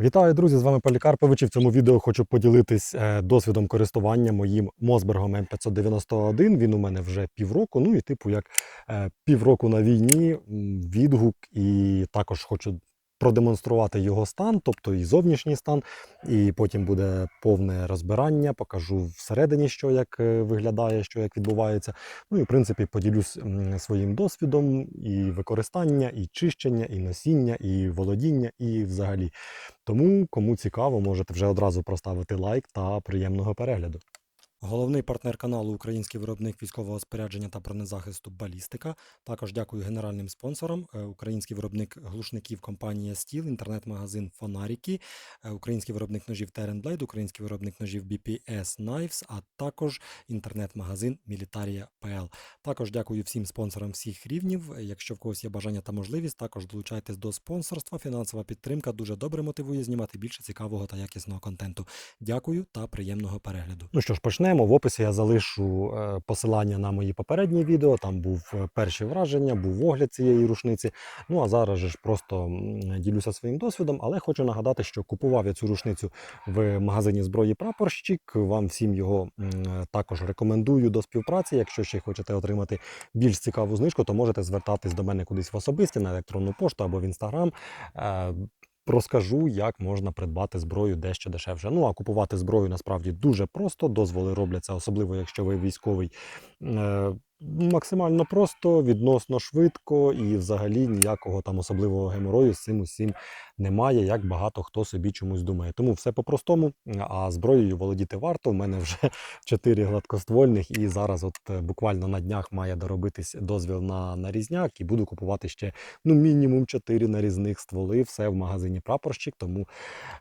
Вітаю, друзі! З вами Полікарпович. І в цьому відео хочу поділитись е, досвідом користування моїм Мосбергом М591. Він у мене вже півроку. Ну і типу, як е, півроку на війні, відгук, і також хочу продемонструвати його стан, тобто і зовнішній стан, і потім буде повне розбирання. Покажу всередині, що як е, виглядає, що як відбувається. Ну і в принципі поділюсь своїм досвідом і використання, і чищення, і носіння, і володіння, і взагалі. Тому, кому цікаво, можете вже одразу проставити лайк та приємного перегляду. Головний партнер каналу Український виробник військового спорядження та бронезахисту Балістика. Також дякую генеральним спонсорам. Е, Український виробник глушників компанія Стіл, інтернет-магазин Фонаріки, е, український виробник ножів Blade, український виробник ножів BPS Knives, а також інтернет-магазин Militaria.pl. Також дякую всім спонсорам всіх рівнів. Е, Якщо в когось є бажання та можливість, також долучайтесь до спонсорства. Фінансова підтримка дуже добре мотивує знімати більше цікавого та якісного контенту. Дякую та приємного перегляду. Ну що ж, почнемо. В описі я залишу е, посилання на мої попередні відео. Там був е, перші враження, був огляд цієї рушниці. Ну а зараз ж просто ділюся своїм досвідом, але хочу нагадати, що купував я цю рушницю в магазині зброї прапорщик. Вам всім його е, також рекомендую до співпраці. Якщо ще хочете отримати більш цікаву знижку, то можете звертатись до мене кудись в особисті на електронну пошту або в інстаграм. Розкажу, як можна придбати зброю дещо дешевше. Ну а купувати зброю насправді дуже просто. Дозволи робляться, особливо якщо ви військовий. е, Максимально просто, відносно швидко і взагалі ніякого там особливого геморою з цим усім немає, як багато хто собі чомусь думає. Тому все по-простому, а зброєю володіти варто. У мене вже 4 гладкоствольних, і зараз, от е, буквально на днях, має доробитись дозвіл на нарізняк, і буду купувати ще ну мінімум 4 нарізних стволи. Все в магазині прапорщик. Тому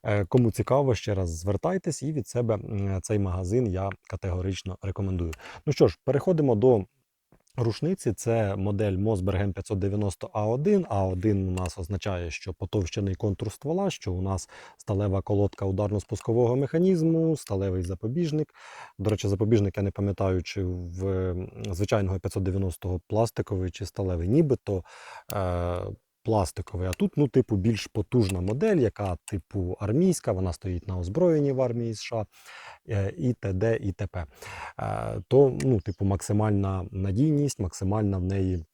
е, кому цікаво, ще раз звертайтесь, і від себе цей магазин я категорично рекомендую. Ну що ж, переходимо до. Рушниці це модель Мосберг м 590 А1. А1 у нас означає, що потовщений контур ствола, що у нас сталева колодка ударно-спускового механізму, сталевий запобіжник. До речі, запобіжник я не пам'ятаю, чи в звичайного 590-го пластиковий чи сталевий, нібито. Пластиковий, а тут, ну, типу, більш потужна модель, яка типу армійська, вона стоїть на озброєнні в армії США е, і т.д. і т.п. Е, То, ну, типу, максимальна надійність, максимальна в неї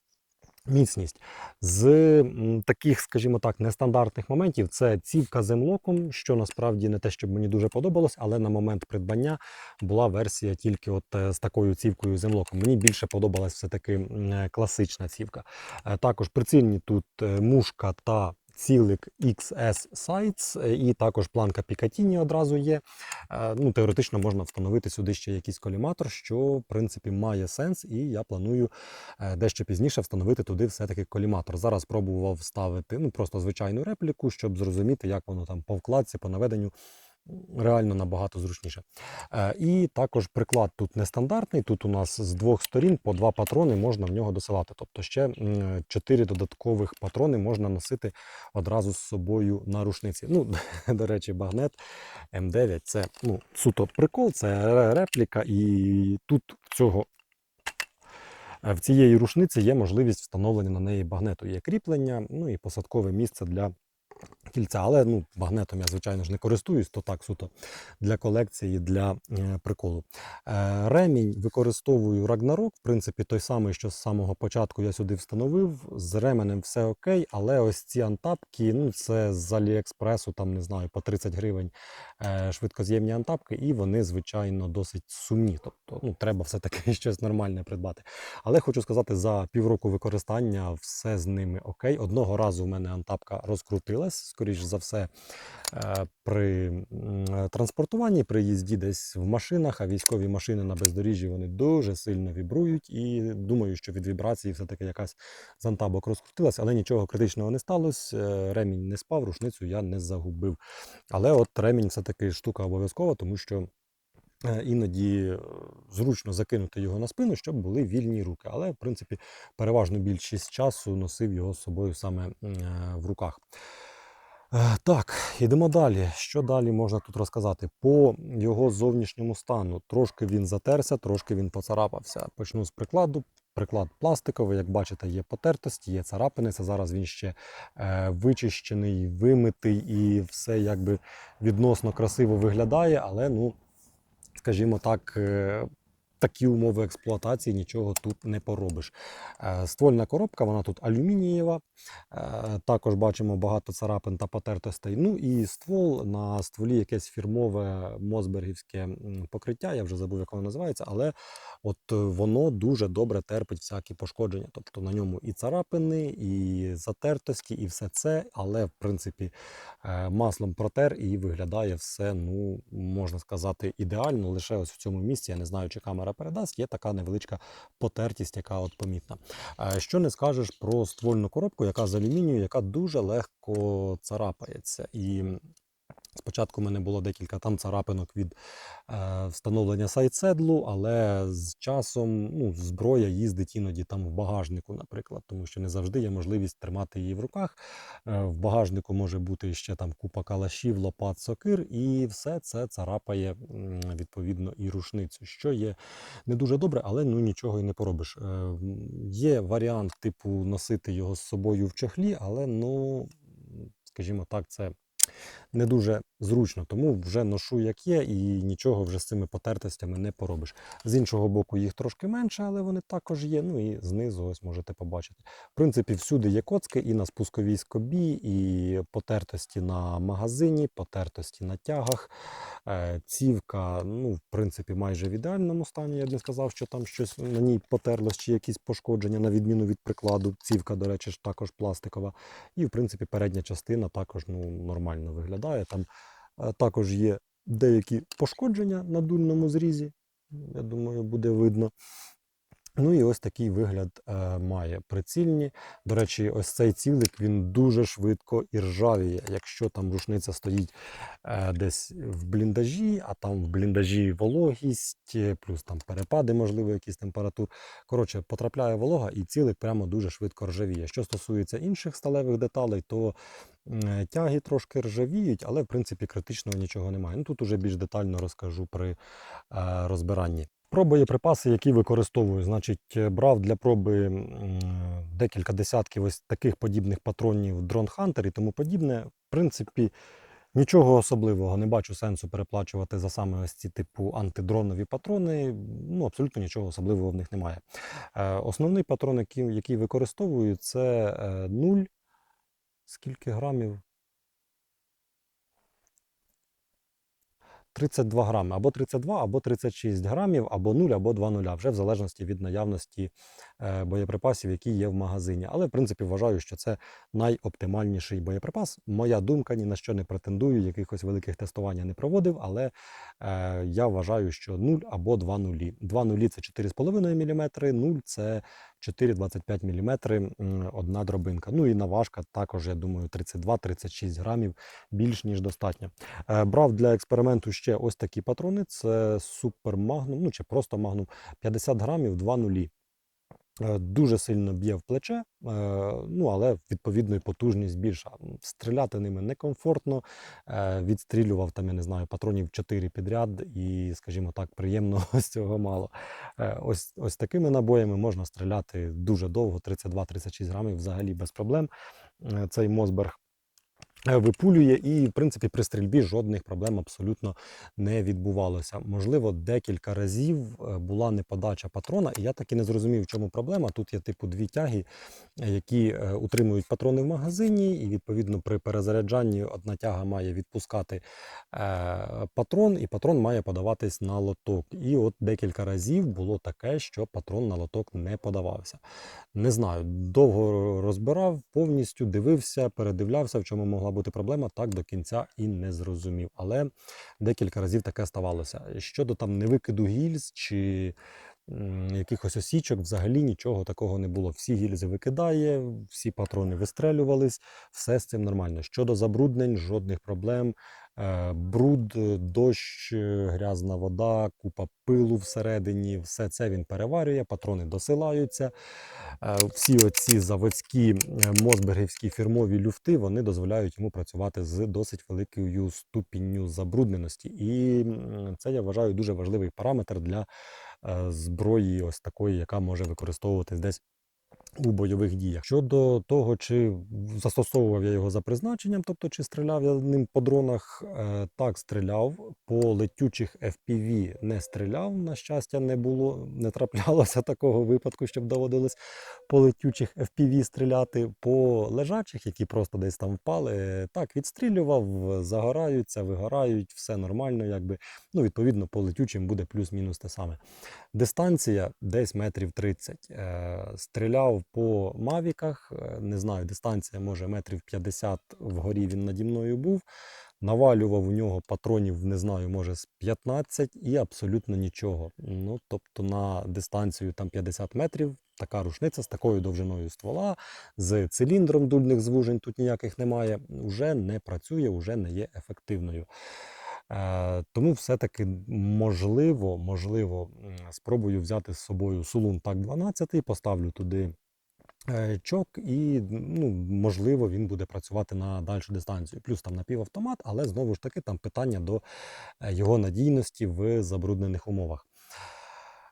міцність. З таких, скажімо так, нестандартних моментів це цівка землоком, що насправді не те, щоб мені дуже подобалось, але на момент придбання була версія тільки от е, з такою цівкою землоком. Мені більше подобалась все-таки е, класична цівка. Е, Також прицільні тут мушка та цілик XS Sights, е, і також планка Picatinny одразу є. Е, Ну, теоретично можна встановити сюди ще якийсь коліматор, що в принципі має сенс, і я планую е, дещо пізніше встановити туди все-таки коліматор. Зараз пробував вставити ну, просто звичайну репліку, щоб зрозуміти, як воно там по вкладці, по наведенню. Реально набагато зручніше. Е, І також приклад тут нестандартний. Тут у нас з двох сторін по два патрони можна в нього досилати. Тобто ще чотири додаткових патрони можна носити одразу з собою на рушниці. Ну, до речі, багнет М9 це ну, суто прикол, це репліка, і тут цього. е, В цієї рушниці є можливість встановлення на неї багнету. Є кріплення, ну і посадкове місце для кільця. Але ну, багнетом я, звичайно ж, не користуюсь, то так суто для колекції, для е, приколу. Е, ремінь використовую Ragnarok, в принципі, той самий, що з самого початку я сюди встановив. З ременем все окей, але ось ці антапки, ну це з Аліекспресу, там не знаю, по 30 гривень е, швидкоз'ємні антапки, і вони, звичайно, досить сумні. Тобто, ну, треба все-таки щось нормальне придбати. Але хочу сказати, за півроку використання все з ними окей. Одного разу у мене антапка розкрутилась, скоріш за все, е, при транспортуванні, при їзді десь в машинах, а військові машини на бездоріжжі вони дуже сильно вібрують. І думаю, що від вібрації все-таки якась з антабок розкрутилась, але нічого критичного не сталося. е, Ремінь не спав, рушницю я не загубив. Але от ремінь все-таки штука обов'язкова, тому що. е, Іноді е, зручно закинути його на спину, щоб були вільні руки. Але, в принципі, переважну більшість часу носив його з собою саме е, в руках. Е, Так, йдемо далі. Що далі можна тут розказати? По його зовнішньому стану. Трошки він затерся, трошки він поцарапався. Почну з прикладу. приклад пластиковий, як бачите, є потертості, є царапини. Це зараз він ще е, вичищений, вимитий і все якби відносно красиво виглядає, але ну, скажімо так. Такі умови експлуатації нічого тут не поробиш. Е, Ствольна коробка, вона тут алюмінієва. Е, Також бачимо багато царапин та потертостей. Ну і ствол на стволі якесь фірмове мосбергівське покриття. Я вже забув, як воно називається, але от е, воно дуже добре терпить всякі пошкодження. Тобто на ньому і царапини, і затертості, і все це. Але в принципі маслом протер і виглядає все, ну можна сказати, ідеально. Лише ось в цьому місці, я не знаю, чи камера передасть, є така невеличка потертість, яка от помітна. Е, Що не скажеш про ствольну коробку, яка з алюмінію, яка дуже легко царапається. І спочатку в мене було декілька там царапинок від е, встановлення сайдседлу, але з часом ну, зброя їздить іноді там в багажнику, наприклад, тому що не завжди є можливість тримати її в руках. Е, в багажнику може бути ще там купа калашів, лопат, сокир, і все це царапає відповідно і рушницю, що є не дуже добре, але ну нічого і не поробиш. Е, Є варіант, типу, носити його з собою в чохлі, але ну, скажімо так, це не дуже зручно, тому вже ношу як є, і нічого вже з цими потертостями не поробиш. З іншого боку, їх трошки менше, але вони також є. Ну і знизу ось можете побачити. В принципі, всюди є коцки і на спусковій скобі, і потертості на магазині, потертості на тягах. Е, Цівка, ну, в принципі, майже в ідеальному стані. Я б не сказав, що там щось на ній потерлось чи якісь пошкодження, на відміну від прикладу. Цівка, до речі, ж також пластикова. І, в принципі, передня частина також ну, нормально виглядає. Там е, також є деякі пошкодження на дульному зрізі. Я думаю, буде видно. Ну і ось такий вигляд е, має прицільні. До речі, ось цей цілик він дуже швидко і ржавіє. Якщо там рушниця стоїть е, десь в бліндажі, а там в бліндажі вологість, е, плюс там перепади, можливо, якісь температур. Коротше, потрапляє волога, і цілик прямо дуже швидко ржавіє. Що стосується інших сталевих деталей, то м, тяги трошки ржавіють, але в принципі критичного нічого немає. Ну тут уже більш детально розкажу при е, розбиранні. Про боєприпаси, які використовую, значить, е, брав для проби декілька десятків ось таких подібних патронів Drone Hunter і тому подібне. В принципі, нічого особливого не бачу сенсу переплачувати за саме ось ці типу антидронові патрони. Ну, абсолютно нічого особливого в них немає. Е, Основний патрон, який, використовую, це е, 0. Скільки грамів? 32 грами, або 32, або 36 грамів, або 0, або 2 нуля, вже в залежності від наявності е, боєприпасів, які є в магазині. Але в принципі вважаю, що це найоптимальніший боєприпас. Моя думка ні на що не претендую, якихось великих тестування не проводив, але е, я вважаю, що 0 або 2 нулі. 2 нулі це 4,5 мм, 0 це 4,25 мм одна дробинка. Ну і наважка також, я думаю, 32-36 грамів більш ніж достатньо. Е, Брав для експерименту ще ось такі патрони. Це супер магнум, ну чи просто магнум 50 грамів 2 нулі. Е, Дуже сильно б'є в плече, е, ну але відповідно і потужність більша. Стріляти ними некомфортно. е, Відстрілював там, я не знаю, патронів 4 підряд, і, скажімо так, приємно з цього мало. Ось, ось такими набоями можна стріляти дуже довго, 32-36 грамів взагалі без проблем. Цей Мосберг випулює, і, в принципі, при стрільбі жодних проблем абсолютно не відбувалося. Можливо, декілька разів е, була неподача патрона, і я так і не зрозумів, в чому проблема. Тут є типу дві тяги, е, які е, утримують патрони в магазині, і відповідно при перезаряджанні одна тяга має відпускати е, патрон, і патрон має подаватись на лоток. І от декілька разів було таке, що патрон на лоток не подавався. Не знаю, довго розбирав, повністю дивився, передивлявся, в чому могла бути проблема, так до кінця і не зрозумів. Але декілька разів таке ставалося. Щодо там невикиду гільз чи якихось осічок, взагалі нічого такого не було. Всі гільзи викидає, всі патрони вистрелювались, все з цим нормально. Щодо забруднень, жодних проблем. Е, Бруд, е, дощ, е, грязна вода, купа пилу всередині, все це він переварює, патрони досилаються. Всі оці заводські мосбергівські фірмові люфти вони дозволяють йому працювати з досить великою ступінню забрудненості. І це я вважаю дуже важливий параметр для зброї, ось такої, яка може використовуватись десь у бойових діях. Щодо того, чи застосовував я його за призначенням, тобто чи стріляв я ним по дронах, е, так стріляв. По летючих FPV не стріляв. На щастя, не було, не траплялося такого випадку, щоб доводилось по летючих FPV стріляти. По лежачих, які просто десь там впали, так відстрілював, загораються, вигорають, все нормально, якби. Ну, відповідно, по летючим буде плюс-мінус те саме. Дистанція десь метрів 30. Е, Стріляв по мавіках, е, не знаю, дистанція може метрів 50 вгорі він наді мною був. Навалював у нього патронів, не знаю, може з 15 і абсолютно нічого. Ну, тобто на дистанцію там 50 метрів така рушниця з такою довжиною ствола, з циліндром дульних звужень тут ніяких немає, вже не працює, вже не є ефективною. Е, тому все-таки можливо, можливо, спробую взяти з собою Сулун Так 12, поставлю туди чок, і ну, можливо він буде працювати на дальшу дистанцію. Плюс там напівавтомат, але знову ж таки там питання до е, його надійності в забруднених умовах.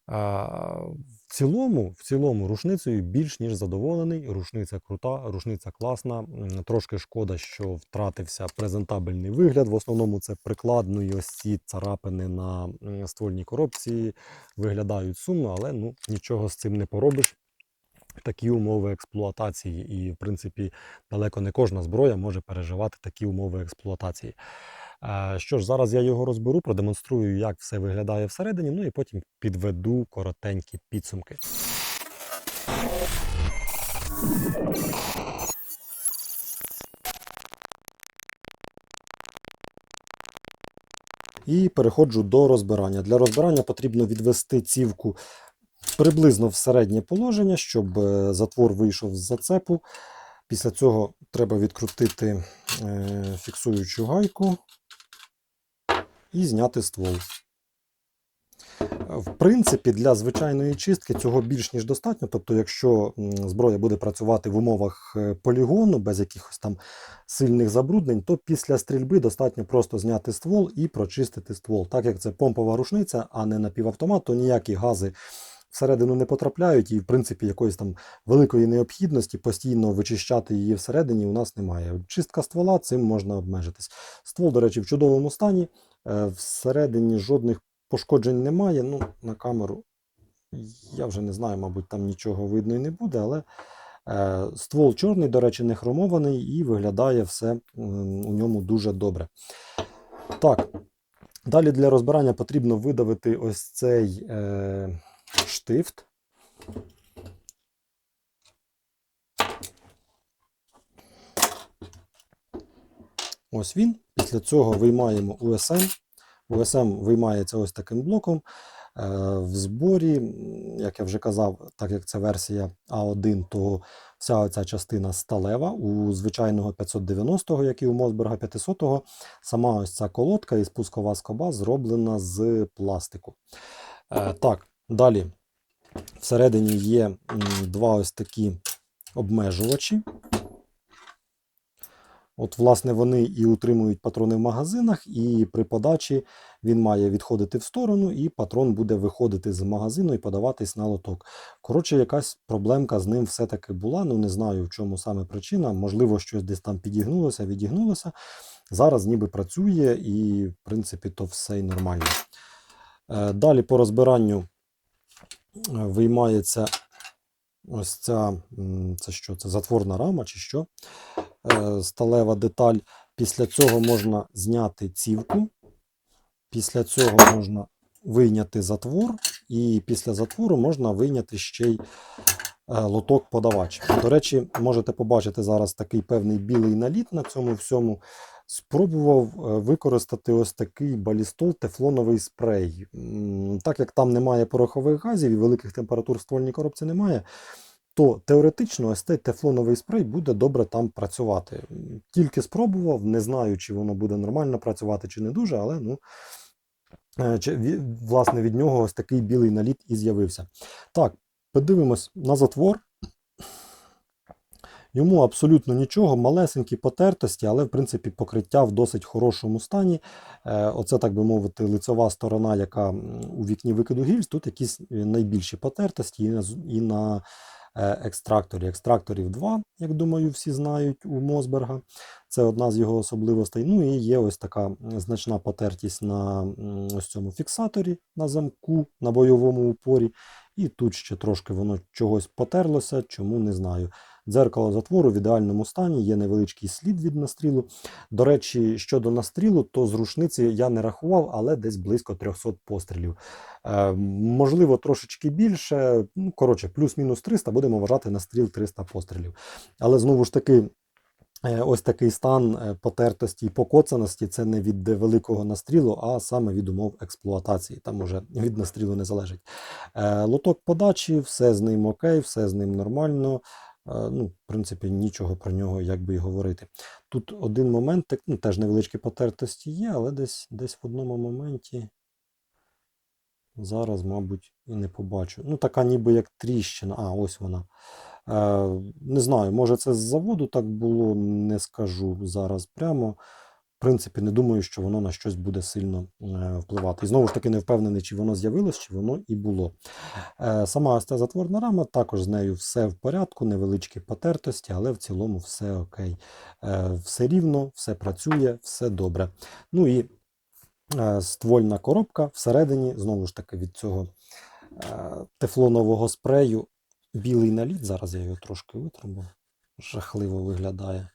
В цілому, в цілому, рушницею більш ніж задоволений. Рушниця крута, рушниця класна. Трошки шкода, що втратився презентабельний вигляд. В основному це прикладно і ось ці царапини на ствольній коробці виглядають сумно, але ну нічого з цим не поробиш. Такі умови експлуатації, і, в принципі, далеко не кожна зброя може переживати такі умови експлуатації. Е, Що ж, зараз я його розберу, продемонструю, як все виглядає всередині, ну і потім підведу коротенькі підсумки. І переходжу до розбирання. Для розбирання потрібно відвести цівку приблизно в середнє положення, щоб е, затвор вийшов з зацепу. Після цього треба відкрутити е, фіксуючу гайку і зняти ствол. В принципі, для звичайної чистки цього більш ніж достатньо. Тобто, якщо зброя буде працювати в умовах е, полігону без якихось там сильних забруднень, то після стрільби достатньо просто зняти ствол і прочистити ствол. Так як це помпова рушниця, а не напівавтомат, то ніякі гази всередину не потрапляють, і в принципі якоїсь там великої необхідності постійно вичищати її всередині у нас немає. Чистка ствола цим можна обмежитись. Ствол, до речі, в чудовому стані. Е, Всередині жодних пошкоджень немає. Ну, на камеру я вже не знаю, мабуть, там нічого видно і не буде, але е, ствол чорний, до речі, не хромований і виглядає все у ньому дуже добре. Так, далі для розбирання потрібно видавити ось цей е, штифт. Ось він. Після цього виймаємо USM. USM виймається ось таким блоком. Е, В зборі, як я вже казав, так як це версія А1, то вся оця частина сталева. У звичайного 590-го, як і у Мосберга 500-го, сама ось ця колодка і спускова скоба зроблена з пластику. Е, Так, далі всередині є два ось такі обмежувачі. От, власне, вони і утримують патрони в магазинах, і при подачі він має відходити в сторону, і патрон буде виходити з магазину і подаватись на лоток. Коротше, якась проблемка з ним все-таки була. Ну не знаю, в чому саме причина. Можливо, щось десь там підігнулося, відігнулося. Зараз ніби працює, і, в принципі, то все і нормально. Е, Далі по розбиранню виймається ось ця, це що? Це затворна рама чи що? Е, Сталева деталь. Після цього можна зняти цівку. Після цього можна вийняти затвор, і після затвору можна вийняти ще й е, лоток подавач. До речі, можете побачити зараз такий певний білий наліт на цьому всьому. Спробував е, використати ось такий балістол тефлоновий спрей. Так як там немає порохових газів і великих температур в ствольній коробці немає, то теоретично ось цей тефлоновий спрей буде добре там працювати. Тільки спробував, не знаю, чи воно буде нормально працювати, чи не дуже, але ну. Е, Власне, від нього ось такий білий наліт і з'явився. Так, подивимось на затвор. Йому абсолютно нічого, малесенькі потертості, але в принципі покриття в досить хорошому стані. Е, Оце, так би мовити, лицьова сторона, яка у вікні викиду гільз, тут якісь е, найбільші потертості і на, е, екстракторі. Екстракторів два, як думаю, всі знають у Мосберга. Це одна з його особливостей. Ну і є ось така значна потертість на ось цьому фіксаторі, на замку, на бойовому упорі. І тут ще трошки воно чогось потерлося, чому не знаю. Дзеркало затвору в ідеальному стані, є невеличкий слід від настрілу. До речі, щодо настрілу, то з рушниці я не рахував, але десь близько 300 пострілів. Е, можливо, трошечки більше. Ну, коротше, плюс-мінус 300, будемо вважати настріл 300 пострілів. Але знову ж таки. е, Ось такий стан е, потертості і покоцаності це не від великого настрілу, а саме від умов експлуатації. Там уже від настрілу не залежить. Е, Лоток подачі, все з ним окей, все з ним нормально. Ну, в принципі, нічого про нього якби і говорити. Тут один момент, ну, теж невеличкі потертості є, але десь, десь в одному моменті зараз, мабуть, і не побачу. Ну, така ніби як тріщина. А, ось вона. Е, не знаю, може це з заводу так було, не скажу зараз прямо. Принципі, не думаю, що воно на щось буде сильно е, впливати. І знову ж таки, не впевнений, чи воно з'явилось, чи воно і було. Е, Сама ось ця затворна рама, також з нею все в порядку, невеличкі потертості, але в цілому все окей. Е, Все рівно, все працює, все добре. Ну і ствольна коробка всередині, знову ж таки, від цього тефлонового спрею білий наліт. Зараз я його трошки витру, жахливо виглядає.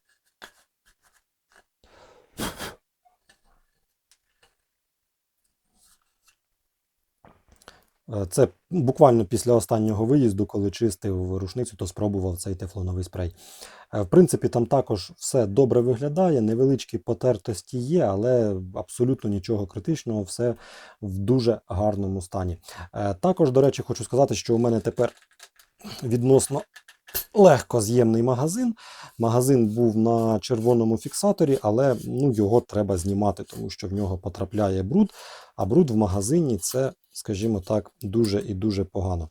Е, Це буквально після останнього виїзду, коли чистив рушницю, то спробував цей тефлоновий спрей. Е, В принципі, там також все добре виглядає, невеличкі потертості є, але абсолютно нічого критичного, все в дуже гарному стані. Е, Також, до речі, хочу сказати, що у мене тепер відносно легко з'ємний магазин. Магазин був на червоному фіксаторі, але ну, його треба знімати, тому що в нього потрапляє бруд. А бруд в магазині це, скажімо так, дуже і дуже погано.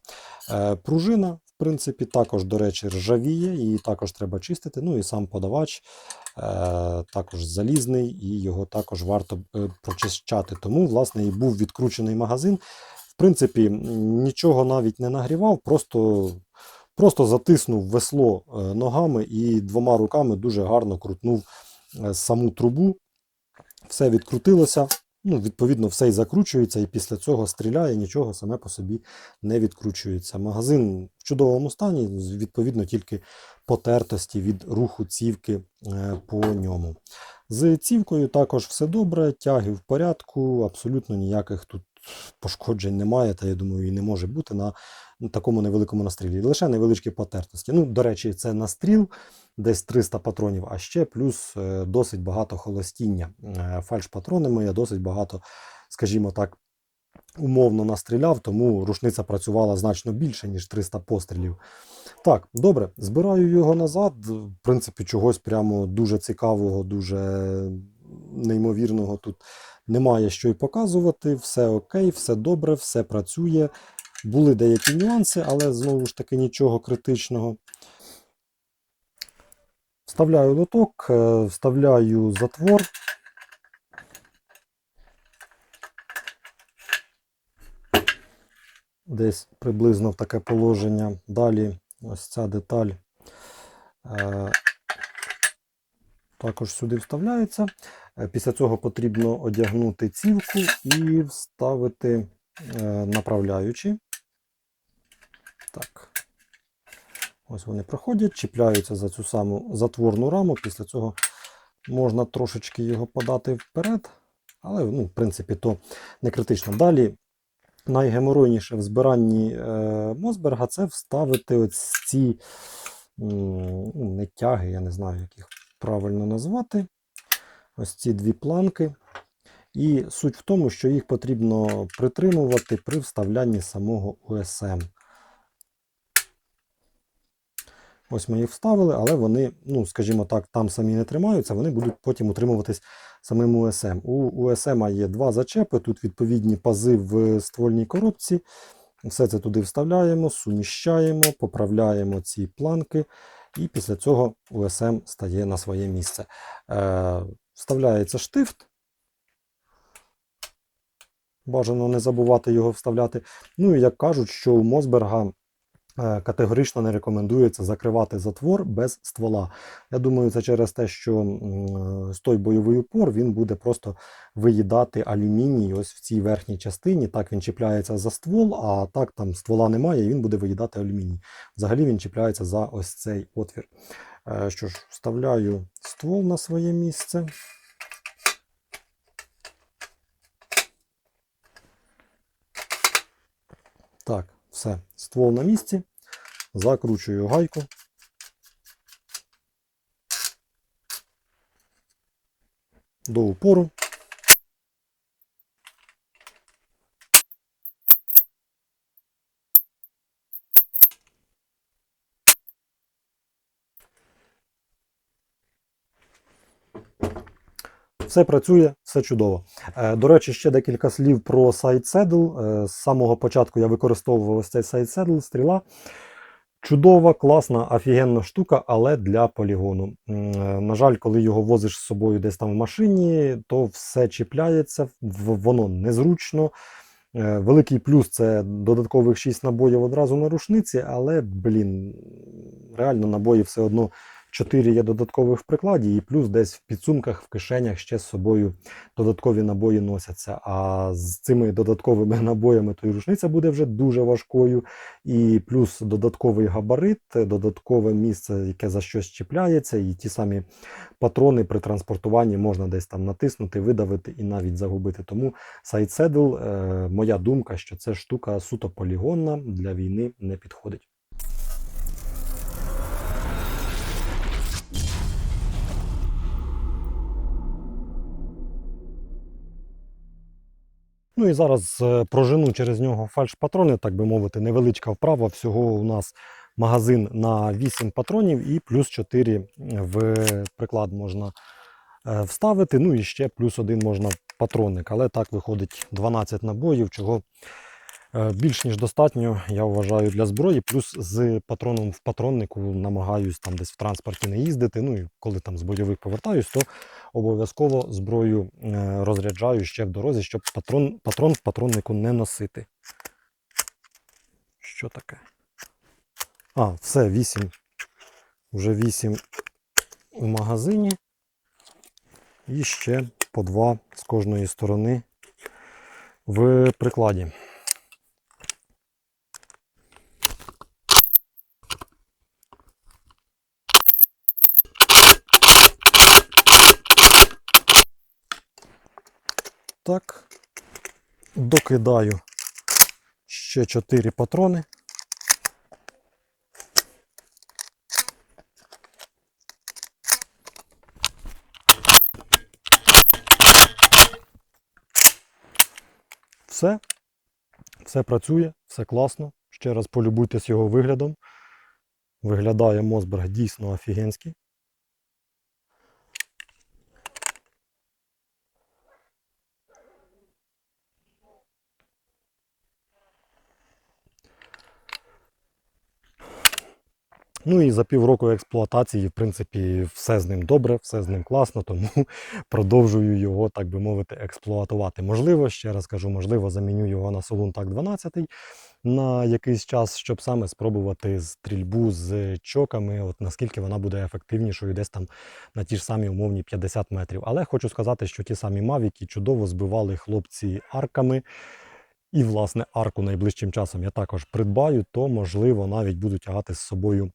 Е, пружина, в принципі, також, до речі, ржавіє, її також треба чистити. Ну і сам подавач е, також залізний, і його також варто е, прочищати. Тому, власне, і був відкручений магазин. В принципі, нічого навіть не нагрівав, просто. Просто затиснув весло е, ногами і двома руками дуже гарно крутнув е, саму трубу. Все відкрутилося. Ну, відповідно, все і закручується, і після цього стріляє, нічого саме по собі не відкручується. Магазин в чудовому стані, відповідно, тільки потертості від руху цівки е, по ньому. З цівкою також все добре, тяги в порядку, абсолютно ніяких тут пошкоджень немає, та я думаю, і не може бути на такому невеликому настрілі. Лише невеличкі потертості. Ну, до речі, це настріл, десь 300 патронів, а ще плюс е, досить багато холостіння. Е, Фальш-патронами я досить багато, скажімо так, умовно настріляв, тому рушниця працювала значно більше, ніж 300 пострілів. Так, добре, збираю його назад. В принципі, чогось прямо дуже цікавого, дуже неймовірного тут немає що й показувати. Все окей, все добре, все працює. Були деякі нюанси, але знову ж таки нічого критичного. Вставляю лоток, е, вставляю затвор. Десь приблизно в таке положення. Далі ось ця деталь е, також сюди вставляється. Е, Після цього потрібно одягнути цівку і вставити е, направляючі. Так. Ось вони проходять, чіпляються за цю саму затворну раму. Після цього можна трошечки його подати вперед, але, ну, в принципі, то не критично. Далі найгеморойніше в збиранні е, Мосберга це вставити ось ці ну, не тяги, я не знаю, як їх правильно назвати. Ось ці дві планки. І суть в тому, що їх потрібно притримувати при вставлянні самого УСМ. Ось ми їх вставили, але вони, ну, скажімо так, там самі не тримаються, вони будуть потім утримуватись самим УСМ. У УСМ є два зачепи, тут відповідні пази в ствольній коробці. Все це туди вставляємо, суміщаємо, поправляємо ці планки. І після цього УСМ стає на своє місце. Е, Вставляється штифт. Бажано не забувати його вставляти. Ну і як кажуть, що у Мосберга е, категорично не рекомендується закривати затвор без ствола. Я думаю, це через те, що з той бойовий упор він буде просто виїдати алюміній ось в цій верхній частині. Так він чіпляється за ствол, а так там ствола немає, і він буде виїдати алюміній. Взагалі він чіпляється за ось цей отвір. Е, Що ж, вставляю ствол на своє місце. Так, все, ствол на місці. Закручую гайку. До упору. Все працює, все чудово. Е, До речі, ще декілька слів про сайт Saddle. Е, З самого початку я використовував цей сайт Saddle, стріла. Чудова, класна, офігенна штука, але для полігону. Е, На жаль, коли його возиш з собою десь там в машині, то все чіпляється, воно незручно. Великий плюс це додаткових 6 набоїв одразу на рушниці, але, блін, реально набої все одно 4 є додаткових в прикладі, і плюс десь в підсумках, в кишенях ще з собою додаткові набої носяться. А з цими додатковими набоями то й рушниця буде вже дуже важкою. І плюс додатковий габарит, додаткове місце, яке за щось чіпляється, і ті самі патрони при транспортуванні можна десь там натиснути, видавити і навіть загубити. Тому Saddle, е, моя думка, що це штука суто полігонна для війни не підходить. Ну і зараз е, прожену через нього фальш-патрони, так би мовити, невеличка вправа. Всього у нас магазин на 8 патронів і плюс 4 в приклад можна е, вставити. Ну і ще плюс один можна патронник. Але так виходить 12 набоїв, чого е, більш ніж достатньо, я вважаю, для зброї. Плюс з патроном в патроннику намагаюсь там десь в транспорті не їздити. Ну і коли там з бойових повертаюсь, то обов'язково зброю е, розряджаю ще в дорозі, щоб патрон, патрон в патроннику не носити. Що таке? А, все, 8. Вже 8 у магазині. І ще по 2 з кожної сторони в прикладі. Так, докидаю ще 4 патрони. Все, все працює, все класно. Ще раз полюбуйтесь його виглядом. Виглядає Мосберг дійсно офігенський. Ну і за півроку експлуатації, в принципі, все з ним добре, все з ним класно, тому продовжую його, так би мовити, експлуатувати. Можливо, ще раз кажу, можливо, заміню його на Solun TAC 12 на якийсь час, щоб саме спробувати стрільбу з чоками, от наскільки вона буде ефективнішою, десь там на ті ж самі умовні 50 метрів. Але хочу сказати, що ті самі мавіки чудово збивали хлопці арками. І, власне, арку найближчим часом я також придбаю, то, можливо, навіть буду тягати з собою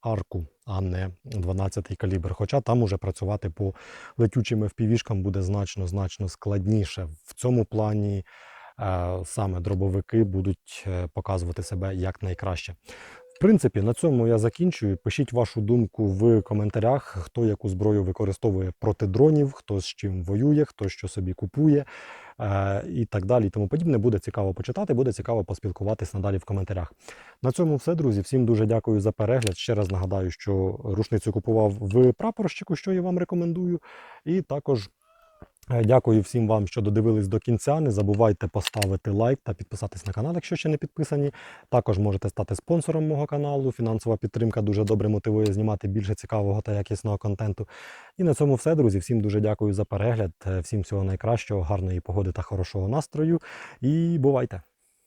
арку, а не 12-й калібр. Хоча там уже працювати по летючим FPV-шкам буде значно-значно складніше. В цьому плані е, саме дробовики будуть е, показувати себе як найкраще. В принципі, на цьому я закінчую. Пишіть вашу думку в коментарях, хто яку зброю використовує проти дронів, хто з чим воює, хто що собі купує е, і так далі. Тому подібне. Буде цікаво почитати, буде цікаво поспілкуватись надалі в коментарях. На цьому все, друзі. Всім дуже дякую за перегляд. Ще раз нагадаю, що рушницю купував в прапорщику, що я вам рекомендую. І також Дякую всім вам, що додивились до кінця. Не забувайте поставити лайк та підписатись на канал, якщо ще не підписані. Також можете стати спонсором мого каналу. Фінансова підтримка дуже добре мотивує знімати більше цікавого та якісного контенту. І на цьому все, друзі. Всім дуже дякую за перегляд. Е, Всім всього найкращого, гарної погоди та хорошого настрою. І бувайте!